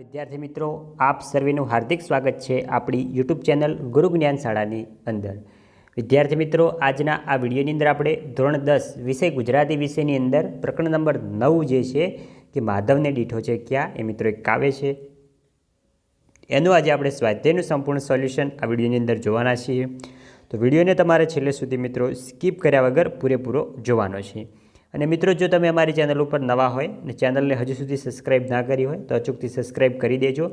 વિદ્યાર્થી મિત્રો, આપ સર્વેનું હાર્દિક સ્વાગત છે આપણી યુટ્યુબ ચેનલ ગુરુ જ્ઞાન શાળાની અંદર. વિદ્યાર્થી મિત્રો, આજના આ વિડીયોની અંદર આપણે ધોરણ દસ વિષય ગુજરાતી વિષયની અંદર પ્રકરણ નંબર નવ જે છે કે માધવને દીઠો છે ક્યાં, એ મિત્રો એક કાવ્ય છે. એનું આજે આપણે સ્વાધ્યાયનું સંપૂર્ણ સોલ્યુશન આ વિડીયોની અંદર જોવાના છીએ. તો વિડીયોને તમારે છેલ્લે સુધી મિત્રો સ્કીપ કર્યા વગર પૂરેપૂરો જોવાનો છે. અને મિત્રો, જો તમે અમારી ચેનલ ઉપર નવા હોય અને ચેનલને હજુ સુધી સબસ્ક્રાઈબ ના કરી હોય, તો અચૂકથી સબસ્ક્રાઈબ કરી દેજો.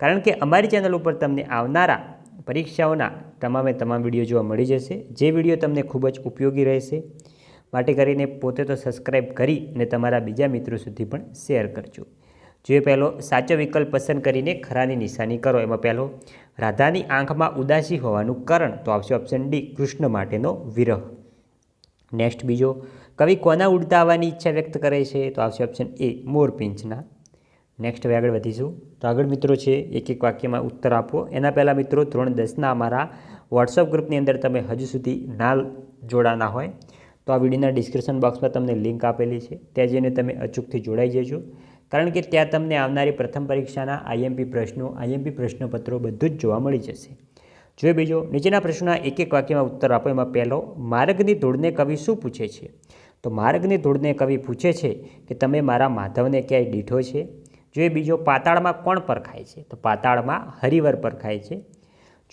કારણ કે અમારી ચેનલ ઉપર તમને આવનારા પરીક્ષાઓના તમામે તમામ વીડિયો જોવા મળી જશે. જે વીડિયો તમને ખૂબ જ ઉપયોગી રહેશે. માટે કરીને પોતે તો સબસ્ક્રાઈબ કરી અને તમારા બીજા મિત્રો સુધી પણ શેર કરજો. જો પહેલો, સાચો વિકલ્પ પસંદ કરીને ખરાની નિશાની કરો. એમાં પહેલો, રાધાની આંખમાં ઉદાસી હોવાનું કારણ. તો આવશે ઓપ્શન ડી, કૃષ્ણ માટેનો વિરહ. નેક્સ્ટ બીજો કવિ કોના ઉડતા આવવાની ઈચ્છા વ્યક્ત કરે છે? તો આવશે ઓપ્શન એ મોરપિંચના. નેક્સ્ટ હવે આગળ વધીશું. તો આગળ મિત્રો છે એક એક વાક્યમાં ઉત્તર આપો. એના પહેલાં મિત્રો ધોરણ દસના અમારા વોટ્સઅપ ગ્રુપની અંદર તમે હજુ સુધી ના જોડાના હોય, તો આ વિડીયોના ડિસ્ક્રિપ્શન બોક્સમાં તમને લિંક આપેલી છે. ત્યાં જઈને તમે અચૂકથી જોડાઈ જજો. કારણ કે ત્યાં તમને આવનારી પ્રથમ પરીક્ષાના આઈએમપી પ્રશ્નો આઈએમપી પ્રશ્નપત્રો બધું જ જોવા મળી જશે. જોઈએ બીજો, નીચેના પ્રશ્નના એક એક વાક્યમાં ઉત્તર આપો. એમાં પહેલો, માર્ગની ધૂળને કવિ શું પૂછે છે? તો માર્ગની ધૂળને કવિ પૂછે છે કે, તમે મારા માધવને ક્યાંય દીઠો છે? જોઈએ બીજો, પાતાળમાં કોણ પરખાય છે? તો પાતાળમાં હરિવર પરખાય છે.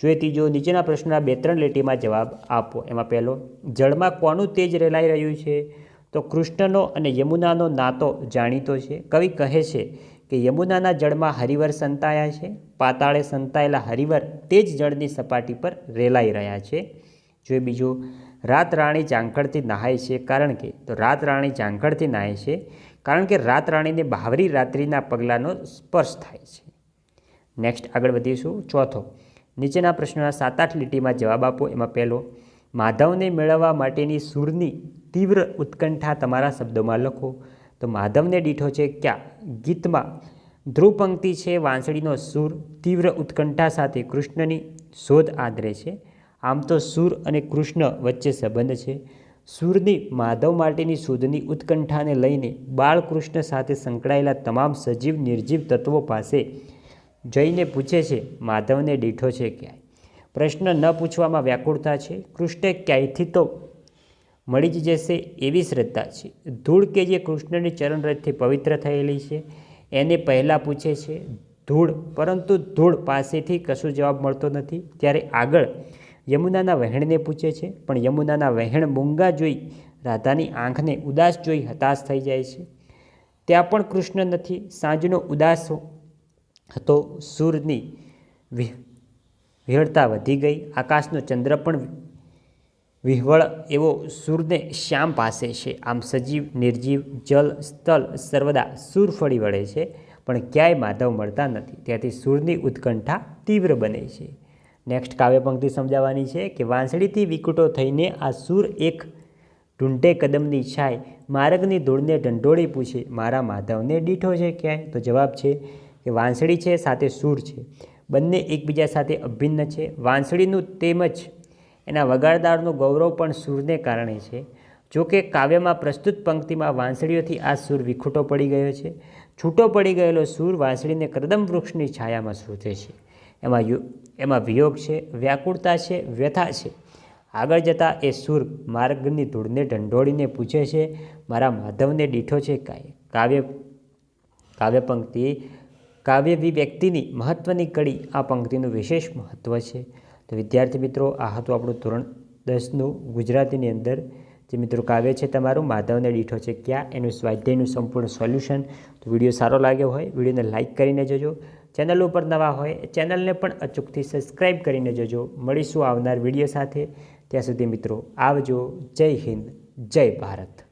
જોઈએ ત્રીજો, નીચેના પ્રશ્નના બે ત્રણ લીટીમાં જવાબ આપો. એમાં પહેલો, જળમાં કોનું તેજ રેલાઈ રહ્યું છે? તો કૃષ્ણનો અને યમુનાનો નાતો જાણીતો છે. કવિ કહે છે કે યમુનાના જળમાં હરિવર સંતાયા છે, પાતાળે સંતાયેલા હરિવર તે જ જળની સપાટી પર રેલાઈ રહ્યા છે. જો બીજું રાત રાણી ઝાંખડથી નહાય છે, કારણ કે, તો રાત રાણી ઝાંખડથી નહાય છે, કારણ કે રાત રાણીને ભાવરી રાત્રિના પગલાંનો સ્પર્શ થાય છે. નેક્સ્ટ આગળ વધીશું, ચોથો. નીચેના પ્રશ્નોના સાત આઠ લીટીમાં જવાબ આપો. એમાં પહેલો, માધવને મેળવવા માટેની સૂરની તીવ્ર ઉત્કંઠા તમારા શબ્દોમાં લખો. તો માધવને દીઠો છે ક્યાં? ગીતમાં ધ્રુવ પંક્તિ છે, વાંસળીનો સૂર, તીવ્ર ઉત્કંઠા સાથે કૃષ્ણની શોધ આદરે છે. આમ તો સૂર અને કૃષ્ણ વચ્ચે સંબંધ છે. સૂરની માધવ માટેની શોધની ઉત્કંઠાને લઈને બાળકૃષ્ણ સાથે સંકળાયેલા તમામ સજીવ નિર્જીવ તત્વો પાસે જઈને પૂછે છે, માધવને દીઠો છે ક્યાંય? પ્રશ્ન ન પૂછવામાં વ્યાકુળતા છે. કૃષ્ણ ક્યાંયથી તો મળી જ જશે એવી શ્રદ્ધા છે. ધૂળ કે જે કૃષ્ણની ચરણરથથી પવિત્ર થયેલી છે, એને પહેલાં પૂછે છે, ધૂળ? પરંતુ ધૂળ પાસેથી કશું જવાબ મળતો નથી. ત્યારે આગળ યમુનાના વહેણને પૂછે છે, પણ યમુનાના વહેણ મૂંગા જોઈ, રાધાની આંખને ઉદાસ જોઈ હતાશ થઈ જાય છે. ત્યાં પણ કૃષ્ણ નથી, સાંજનો ઉદાસ હતો સૂરની વિહળતા વધી ગઈ, આકાશનો ચંદ્ર પણ વિહવળ એવો સૂરને શ્યામ પાસે છે. આમ સજીવ, નિર્જીવ, જલ સ્થળ સર્વદા સૂર ફળી વળે છે, પણ ક્યાંય માધવ મળતા નથી. ત્યાંથી સૂરની ઉત્કંઠા તીવ્ર બને છે. નેક્સ્ટ કાવ્ય પંક્તિ સમજાવવાની છે કે વાંસળીથી વિકુટો થઈને આ સૂર એક ઢૂંઢે કદમની છાય, માર્ગની ધૂળને ઢંઢોળી પૂછે, મારા માધવને દીઠો છે ક્યાંય? તો જવાબ છે કે વાંસળી છે, સાથે સૂર છે. બંને એકબીજા સાથે અભિન્ન છે. વાંસળીનું તેમજ એના વગાડદારનું ગૌરવ પણ સૂરને કારણે છે. જો કે કાવ્યમાં પ્રસ્તુત પંક્તિમાં વાંસળીઓથી આ સૂર વિખૂટો પડી ગયો છે. છૂટો પડી ગયેલો સૂર વાંસળીને કદમ વૃક્ષની છાયામાં સૂતે છે. એમાં એમાં વિયોગ છે, વ્યાકુળતા છે, વ્યથા છે. આગળ જતાં એ સૂર માર્ગની ધૂળને ઢંઢોળીને પૂછે છે, મારા માધવને દીઠો છે કાંઈ? કાવ્ય કાવ્ય પંક્તિ કાવ્ય વ્યક્તિની મહત્ત્વની કડી આ પંક્તિનું વિશેષ મહત્ત્વ છે. તો વિદ્યાર્થી મિત્રો, આ હતું આપણું ધોરણ દસનું ગુજરાતીની અંદર. જે મિત્રો કાવ્ય છે તમારું, માધવને દીઠો છે ક્યાં? એનું સ્વાધ્યાયનું સંપૂર્ણ સોલ્યુશન. તો વીડિયો સારો લાગ્યો હોય, વિડીયોને લાઇક કરીને જજો. ચેનલ ઉપર નવા હોય, ચેનલને પણ અચૂકથી સબસ્ક્રાઈબ કરીને જજો. મળીશું આવનાર વીડિયો સાથે. ત્યાં સુધી મિત્રો, આવજો. જય હિન્દ. જય ભારત.